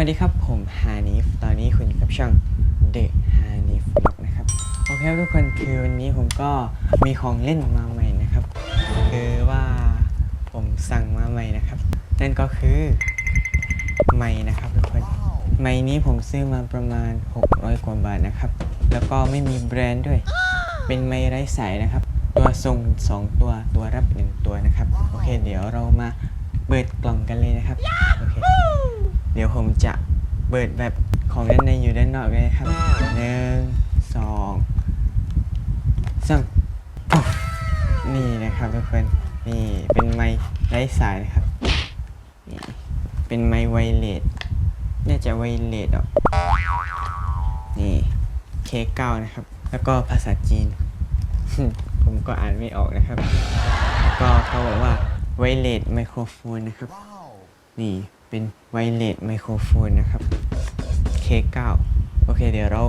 วัสดีครับ ผมฮานิฟตอนนี้คุณอยู่กับช่อง The Hanif Vlog นะครับ โอเคครับทุกคนคือวันนี้ผมก็มีของเล่นมาใหม่นะครับ คือว่าผมสั่งมาใหม่นะครับ นั่นก็คือไม้นะครับทุกคนไม้นี้ผมซื้อมาประมาณ 600 กว่าบาทนะครับ แล้วก็ไม่มีแบรนด์ด้วย เป็นไม้ไร้สายนะครับ ตัวทรง 2 ตัวตัวรับ 1 ตัวนะครับ โอเค เดี๋ยวเรามาเปิดกล่องกันเลยนะครับ โอเค เดี๋ยวผมจะเปิดแบบของด้านในอยู่ด้านนอกเลยครับหนึ่งสองสามนี่นะครับทุกคนนี่เป็นไม้ไร้สายนะครับนี่เป็นไม้ไวเลสน่าจะไวเลสอะนี่เคเก้านะครับ แล้วก็ภาษาจีน ผมก็อ่านไม่ออกนะครับ แล้วก็เขาบอกว่าไวเลสไมโครโฟนนะครับ นี่ เป็นไวเลสไมโครโฟนนะครับ K9 โอเค เดี๋ยวเรา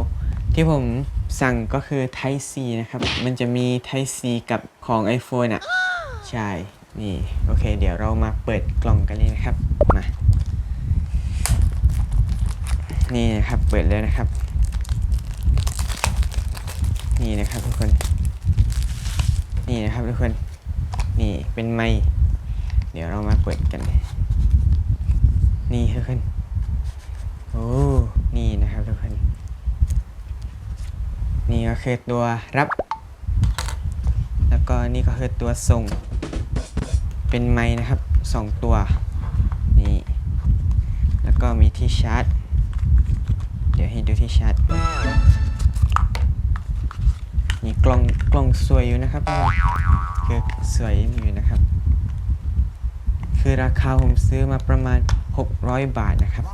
ที่ผมสั่งก็คือ Type C นะครับ มันจะมี Type C กับของ iPhone อะ ใช่ นี่ โอเค เดี๋ยวเรามาเปิดกล่องกันเลยนะครับ มา นี่นะครับ เปิดเลยนะครับ นี่นะครับทุกคน นี่นะครับทุกคน นี่เป็นไมค์เดี๋ยวเรามาเปิดกัน นี่ทุกคนโอ้นี่นะครับทุกคนนี่ก็คือตัวรับ แล้วก็นี่ก็คือตัวส่ง เป็นไม้นะครับสองตัว นี่ แล้วก็มีที่ชาร์จ เดี๋ยวให้ดูที่ชาร์จ นี่กล้องกล้องสวยอยู่นะครับคือสวยอยู่นะครับ คือราคาผมซื้อมาประมาณ 600 บาทนะครับ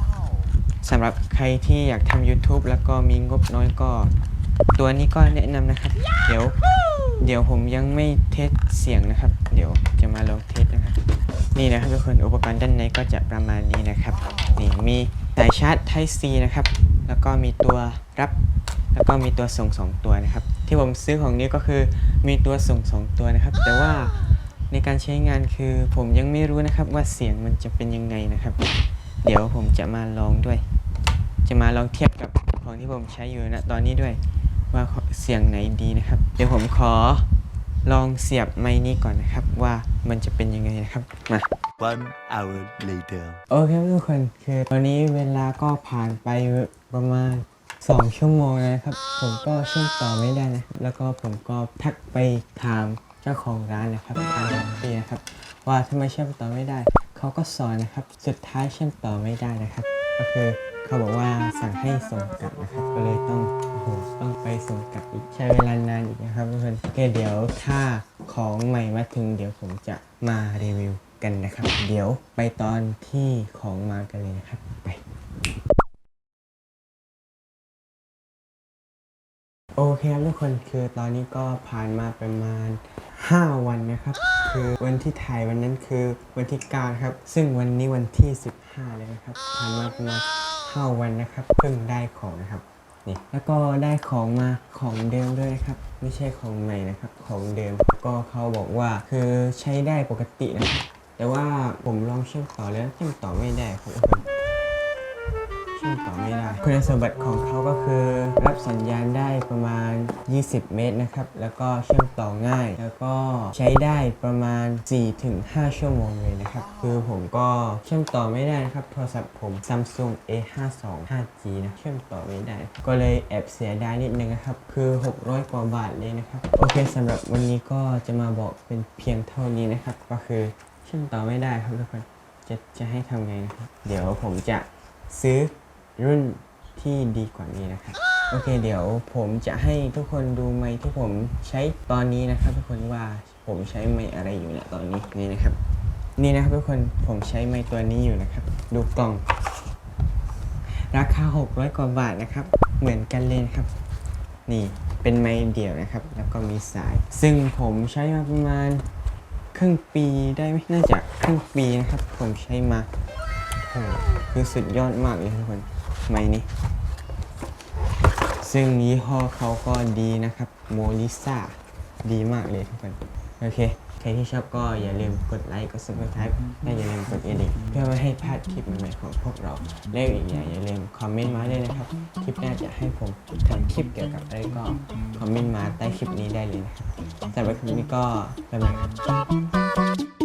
สำหรับใครที่อยากทำ YouTube แล้วก็มีงบน้อยก็ ตัวนี้ก็แนะนำนะครับ เดี๋ยว เดี๋ยวผมยังไม่เทสเสียงนะครับ เดี๋ยวจะมาลองเทสนะครับนี่นะครับทุกคนอุปกรณ์ด้านในก็จะประมาณนี้นะครับนี่มีสายชาร์จ Type C นะครับ แล้วก็มีตัวรับ แล้วก็มีตัวส่ง 2 ตัวนะครับ ที่ผมซื้อของนี้ก็คือมีตัวส่ง 2 ตัวนะครับ แต่ว่า ในการใช้งานคือผมยังไม่รู้นะครับว่าเสียงมันจะเป็นยังไงนะครับ เดี๋ยวผมจะมาลองด้วย จะมาลองเทียบกับของที่ผมใช้อยู่นะตอนนี้ด้วย ว่าเสียงไหนดีนะครับ เดี๋ยวผมขอลองเสียบไม้นี้ก่อนนะครับว่ามันจะเป็นยังไงนะครับมา One hour later. โอเคทุกคนคือตอนนี้เวลาก็ผ่านไปประมาณ 2 ชั่วโมงแล้วนะครับ ผมก็เชื่อมต่อไม่ได้นะครับแล้วก็ผมก็ทักไปถาม เจ้าของร้านนะครับทางร้านพี่นะครับ ว่าทำไมเชื่อมต่อไม่ได้ เขาก็สอนนะครับ สุดท้ายเชื่อมต่อไม่ได้นะครับ ก็คือเขาบอกว่าสั่งให้ส่งกลับนะครับ ก็เลยต้องโอ้โหต้องไปส่งกลับอีกใช้เวลานานอีกนะครับทุกคนโอเคเดี๋ยวถ้าของใหม่มาถึง เดี๋ยวผมจะมารีวิวกันนะครับ เดี๋ยวไปตอนที่ของมากันเลยนะครับไป โอเคครับทุกคนคือตอนนี้ก็ผ่านมาประมาณ 5 วันนะครับ คือวันที่ถ่ายวันนั้นคือวันที่9ครับ ซึ่งวันนี้วันที่ 15 เลยนะครับผ่านมาประมาณ5วันนะครับเพิ่งได้ของนะครับนี่แล้วก็ได้ของมาของเดิมด้วยนะครับ ไม่ใช่ของใหม่นะครับ ของเดิมก็เขาบอกว่าคือใช้ได้ปกตินะครับแต่ว่าผมลองเชื่อมต่อแล้วเชื่อมต่อไม่ได้ครับ ทุกคนเชื่อมต่อไม่ได้คุณสมบัติของเขาก็คือ รับสัญญาณได้ประมาณ 20 เมตรนะครับ แล้วก็เชื่อมต่อง่าย แล้วก็ใช้ได้ประมาณ 4-5 ชั่วโมงเลยนะครับ คือผมก็เชื่อมต่อไม่ได้นะครับ โทรศัพท์ผม Samsung A52 5G นะเชื่อมต่อไม่ได้ ก็เลยแอบเสียดายนิดนึงนะครับ คือ 600 กว่าบาทเลยนะครับ โอเคสำหรับวันนี้ก็จะมาบอกเป็นเพียงเท่านี้นะครับ ก็คือเชื่อมต่อไม่ได้ครับทุกคนจะจะให้ทำไงนะครับ เดี๋ยวผมจะซื้อ รุ่นที่ดีกว่านี้นะครับโอเค เดี๋ยวผมจะให้ทุกคนดูไมค์ที่ผมใช้ตอนนี้นะครับ ทุกคนว่าผมใช้ไมค์อะไรอยู่เนี่ยตอนนี้นี่นะครับ นี่นะครับทุกคนผมใช้ไมค์ตัวนี้อยู่นะครับ ดูกล่อง ราคา 600 กว่าบาทนะครับ เหมือนกันเลยครับ นี่เป็นไมค์เดี่ยวนะครับ แล้วก็มีสาย ซึ่งผมใช้มาประมาณครึ่งปีได้ไหมน่าจะครึ่งปีนะครับ ผมใช้มาโอ้โหคือสุดยอดมากเลยทุกคน ไม้นี้ ซึ่งยี่ห้อเขาก็ดีนะครับโมลิซาดีมากเลยทุกคน โอเค ใครที่ชอบก็อย่าลืมกดไลค์ กด subscribe และอย่าลืมกดกระดิ่งเพื่อไม่ให้พลาดคลิปใหม่ๆของพวกเรา และอีกอย่างอย่าลืมคอมเมนต์มาเลยนะครับ คลิปหน้าจะให้ผมทำคลิปเกี่ยวกับอะไรก็คอมเมนต์มาใต้คลิปนี้ได้เลยนะครับสำหรับคลิปนี้ก็บ๊ายบายครับ